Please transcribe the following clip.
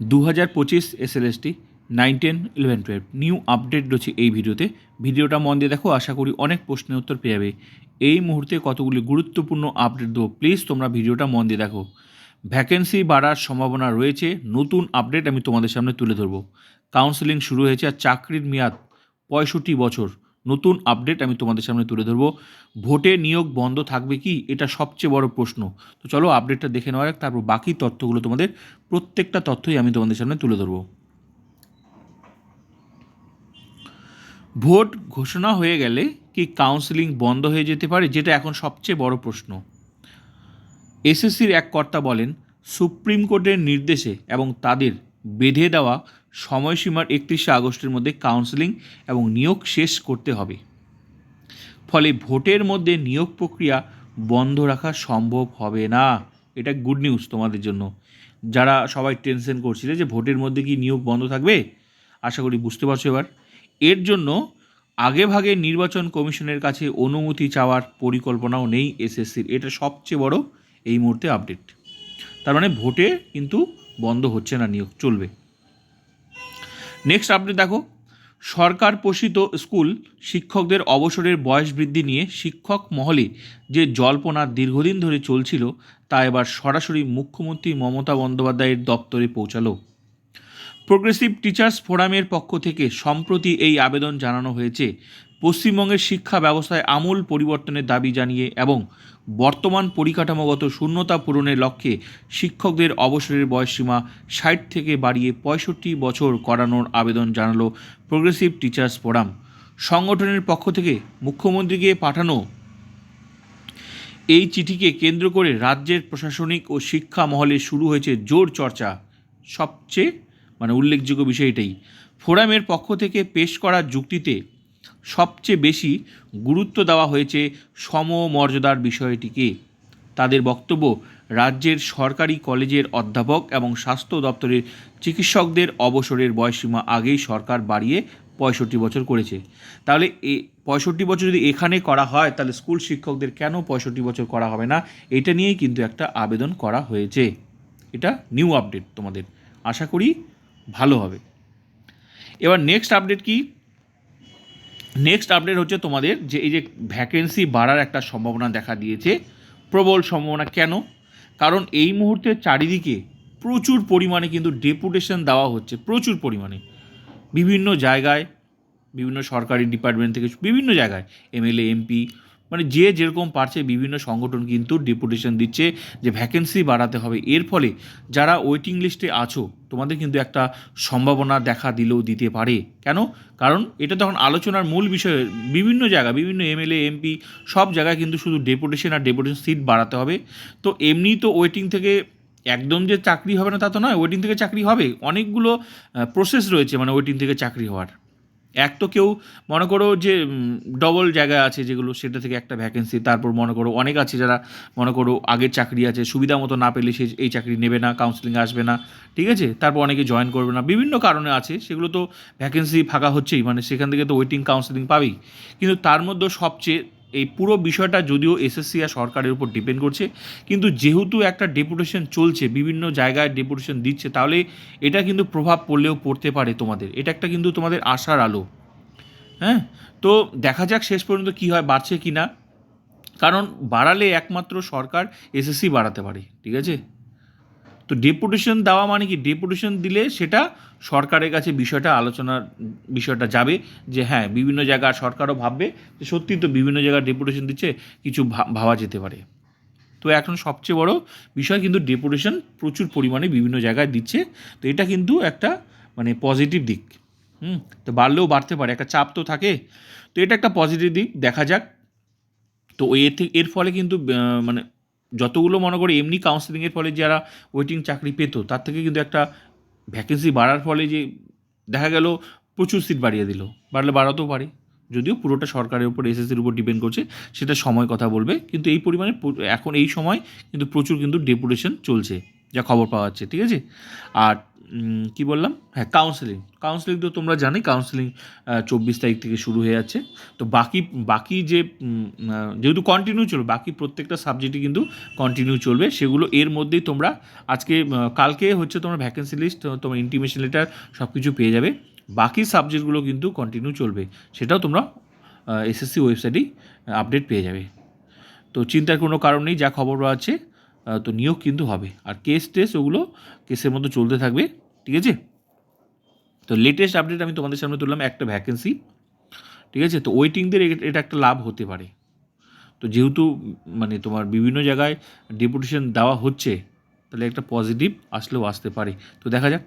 দু হাজার পঁচিশ SLST nine ten eleven twelve new update রয়েছে এই ভিডিওতে। ভিডিওটা মন দিয়ে দেখো, আশা করি অনেক প্রশ্নের উত্তর পেয়ে যাবে। এই মুহূর্তে কতগুলি গুরুত্বপূর্ণ আপডেট দেবো প্লিজ তোমরা ভিডিওটা মন দিয়ে দেখো। ভ্যাকেন্সি বাড়ার সম্ভাবনা রয়েছে, নতুন আপডেট আমি তোমাদের সামনে তুলে ধরবো। কাউন্সেলিং শুরু হয়েছে আর চাকরির মেয়াদ পঁয়ষট্টি বছর। নতুন আপডেট আমি তোমাদের সামনে তুলে ধরবো। ভোটে নিয়োগ বন্ধ থাকবে কি? এটা সবচেয়ে বড় প্রশ্ন। তো চলো আপডেটটা দেখে নেওয়া যাক, তারপর বাকি তথ্যগুলো তোমাদের, প্রত্যেকটা তথ্যই আমি তোমাদের সামনে তুলে ধরবো। ভোট ঘোষণা হয়ে গেলে কি কাউন্সেলিং বন্ধ হয়ে যেতে পারে? যেটা এখন সবচেয়ে বড় প্রশ্ন। এসএসসির এক কর্তা বলেন, সুপ্রিম কোর্টের নির্দেশে এবং তাদের বেঁধে দেওয়া সময়সীমার একত্রিশে আগস্টের মধ্যে কাউন্সেলিং এবং নিয়োগ শেষ করতে হবে। ফলে ভোটের মধ্যে নিয়োগ প্রক্রিয়া বন্ধ রাখা সম্ভব হবে না। এটা গুড নিউজ তোমাদের জন্য। যারা সবাই টেনশন করছিলে যে ভোটের মধ্যে কি নিয়োগ বন্ধ থাকবে, আশা করি বুঝতে পারছ এবার। এর জন্য আগেভাগে নির্বাচন কমিশনের কাছে অনুমতি চাওয়ার পরিকল্পনাও নেই এসএসসির। এটা সবচেয়ে বড় এই মুহূর্তে আপডেট তার মানে ভোটে কিন্তু বন্ধ হচ্ছে না, নিয়োগ চলবে। নেক্সট আপনি দেখো। সরকার পোষিত স্কুল শিক্ষকদের অবসরের বয়স বৃদ্ধি নিয়ে শিক্ষক মহলে যে জল্পনা দীর্ঘদিন ধরে চলছিল, তা এবার সরাসরি মুখ্যমন্ত্রী মমতা বন্দ্যোপাধ্যায়ের দপ্তরে পৌঁছালো। প্রোগ্রেসিভ টিচার্স ফোরামের পক্ষ থেকে সম্প্রতি এই আবেদন জানানো হয়েছে, পশ্চিমবঙ্গের শিক্ষা ব্যবস্থায় আমূল পরিবর্তনের দাবি জানিয়ে এবং বর্তমান পরিকাঠামোগত শূন্যতা পূরণের লক্ষ্যে শিক্ষকদের অবসরের বয়সসীমা ষাট থেকে বাড়িয়ে পঁয়ষট্টি বছর করানোর আবেদন জানালো প্রোগ্রেসিভ টিচার্স ফোরাম সংগঠনের পক্ষ থেকে মুখ্যমন্ত্রীকে পাঠানো এই চিঠিকে কেন্দ্র করে রাজ্যের প্রশাসনিক ও শিক্ষা মহলে শুরু হয়েছে জোর চর্চা। সবচেয়ে মানে উল্লেখযোগ্য বিষয় এটাই। ফোরামের পক্ষ থেকে পেশ করা যুক্তিতে সবচেয়ে বেশি গুরুত্ব দেওয়া হয়েছে সমমর্যাদার বিষয়টিকে। তাদের বক্তব্য, রাজ্যের সরকারি কলেজের অধ্যাপক এবং স্বাস্থ্য দপ্তরের চিকিৎসকদের অবসরের বয়সসীমা আগেই সরকার বাড়িয়ে পঁয়ষট্টি বছর করেছে। তাহলে এ পঁয়ষট্টি বছর যদি এখানে করা হয়, তাহলে স্কুল শিক্ষকদের কেন পঁয়ষট্টি বছর করা হবে না? এটা নিয়েই কিন্তু একটা আবেদন করা হয়েছে। এটা নিউ আপডেট তোমাদের। আশা করি ভালো হবে। এবার নেক্সট আপডেট কি? নেক্সট আপডেট হচ্ছে তোমাদের যে এই যে ভ্যাকেন্সি বাড়ার একটা সম্ভাবনা দেখা দিয়েছে। প্রবল সম্ভাবনা কেন? কারণ এই মুহূর্তে চারিদিকে প্রচুর পরিমাণে কিন্তু ডেপুটেশন দেওয়া হচ্ছে, প্রচুর পরিমাণে। বিভিন্ন জায়গায়, বিভিন্ন সরকারি ডিপার্টমেন্ট থেকে, বিভিন্ন জায়গায় এমএলএ এমপি মানে যে যেরকম পারছে বিভিন্ন সংগঠন কিন্তু ডেপুটেশন দিচ্ছে, যে ভ্যাকেন্সি বাড়াতে হবে। এর ফলে যারা ওয়েটিং লিস্টে আছো, তোমাদের কিন্তু একটা সম্ভাবনা দেখা দিলেও দিতে পারে। কেন? কারণ এটা তখন আলোচনার মূল বিষয়। বিভিন্ন জায়গা বিভিন্ন এমএলএ এমপি সব জায়গায় কিন্তু শুধু ডেপুটেশন আর ডেপুটেশন সিট বাড়াতে হবে। তো এমনি তো ওয়েটিং থেকে একদম যে চাকরি হবে না তা তো নয় ওয়েটিং থেকে চাকরি হবে। অনেকগুলো প্রসেস রয়েছে মানে ওয়েটিং থেকে চাকরি হওয়ার। এক তো কেউ, মনে করো যে ডবল জায়গা আছে যেগুলো, সেটা থেকে একটা ভ্যাকেন্সি তারপর মনে করো অনেক আছে যারা মনে করো আগের চাকরি আছে, সুবিধা মতো না পেলে সে, এই চাকরি নেবে না কাউন্সেলিং আসবে না, ঠিক আছে? তারপর অনেকে জয়েন করবে না, বিভিন্ন কারণে আছে, সেগুলো তো ভ্যাকেন্সি ফাঁকা হচ্ছেই মানে সেখান থেকে তো ওয়েটিং কাউন্সিলিং পাবেই। কিন্তু তার মধ্যে সবচেয়ে এই পুরো বিষয়টা যদিও এসএসসি আর সরকারের উপর ডিপেন্ড করছে, কিন্তু যেহেতু একটা ডেপুটেশন চলছে, বিভিন্ন জায়গায় ডেপুটেশন দিচ্ছে, তাহলে এটা কিন্তু প্রভাব পড়লেও পড়তে পারে তোমাদের। এটা একটা কিন্তু তোমাদের আশার আলো। হ্যাঁ? তো দেখা যাক শেষ পর্যন্ত কি হয়, বাড়ছে কি না কারণ বাড়ালে একমাত্র সরকার এসএসসি বাড়াতে পারে, ঠিক আছে? তো ডেপুটেশন দেওয়া মানে কি? ডেপুটেশন দিলে সেটা সরকারের কাছে বিষয়টা, আলোচনার বিষয়টা যাবে যে হ্যাঁ বিভিন্ন জায়গায় সরকারও ভাববে যে সত্যি তো বিভিন্ন জায়গায় ডেপুটেশন দিচ্ছে, কিছু ভাবা যেতে পারে। তো এখন সবচেয়ে বড় বিষয় কিন্তু ডেপুটেশন প্রচুর পরিমাণে বিভিন্ন জায়গায় দিচ্ছে। তো এটা কিন্তু একটা মানে পজিটিভ দিক। হুম? তো বাড়লেও বাড়তে পারে, একটা চাপ তো থাকে। তো এটা একটা পজিটিভ দিক, দেখা যাক। তো এর থেকে এর ফলে কিন্তু মানে যতগুলো মনে করে এমনি কাউন্সেলিংয়ের ফলে যারা ওয়েটিং চাকরি পেত, তার থেকে কিন্তু একটা ভ্যাকেন্সি বাড়ার ফলে যে দেখা গেল প্রচুর সিট বাড়িয়ে দিল। বাড়লে বাড়াতেও পারে। যদিও পুরোটা সরকারের উপর এসএসসির উপর ডিপেন্ড করছে, সেটা সময় কথা বলবে। কিন্তু এই পরিমাণে এখন এই সময় কিন্তু প্রচুর কিন্তু ডেপুটেশন চলছে, যা খবর পাওয়া যাচ্ছে, ঠিক আছে? আর কি বললাম? হ্যাঁ কাউন্সেলিং কাউন্সেলিং তো তোমরা জানোই কাউন্সেলিং চব্বিশ তারিখ থেকে শুরু হয়ে যাচ্ছে তো বাকি বাকি যে যেহেতু কন্টিনিউ চলবে, বাকি প্রত্যেকটা সাবজেক্টই কিন্তু কন্টিনিউ চলবে। সেগুলো এর মধ্যেই তোমরা আজকে কালকে হচ্ছে তোমার ভ্যাকেন্সি লিস্ট তোমার ইন্টিমেশন লেটার সব কিছু পেয়ে যাবে। বাকি সাবজেক্টগুলো কিন্তু কন্টিনিউ চলবে। সেটাও তোমরা এসএসসি ওয়েবসাইটেই আপডেট পেয়ে যাবে। তো চিন্তার কোনো কারণ নেই, যা খবর আছে তো নিয়োগ কিন্তু হবে। আর কেস টেস ওগুলো কেসের মতো চলতে থাকবে, ঠিক আছে? তো লেটেস্ট আপডেট আমি তোমাদের সামনে তুললাম, একটা ভ্যাকেন্সি ঠিক আছে? তো ওয়েটিংদের এটা একটা লাভ হতে পারে। তো যেহেতু মানে তোমার বিভিন্ন জায়গায় ডেপুটেশন দেওয়া হচ্ছে, তাহলে একটা পজিটিভ আসলেও আসতে পারে। তো দেখা যাক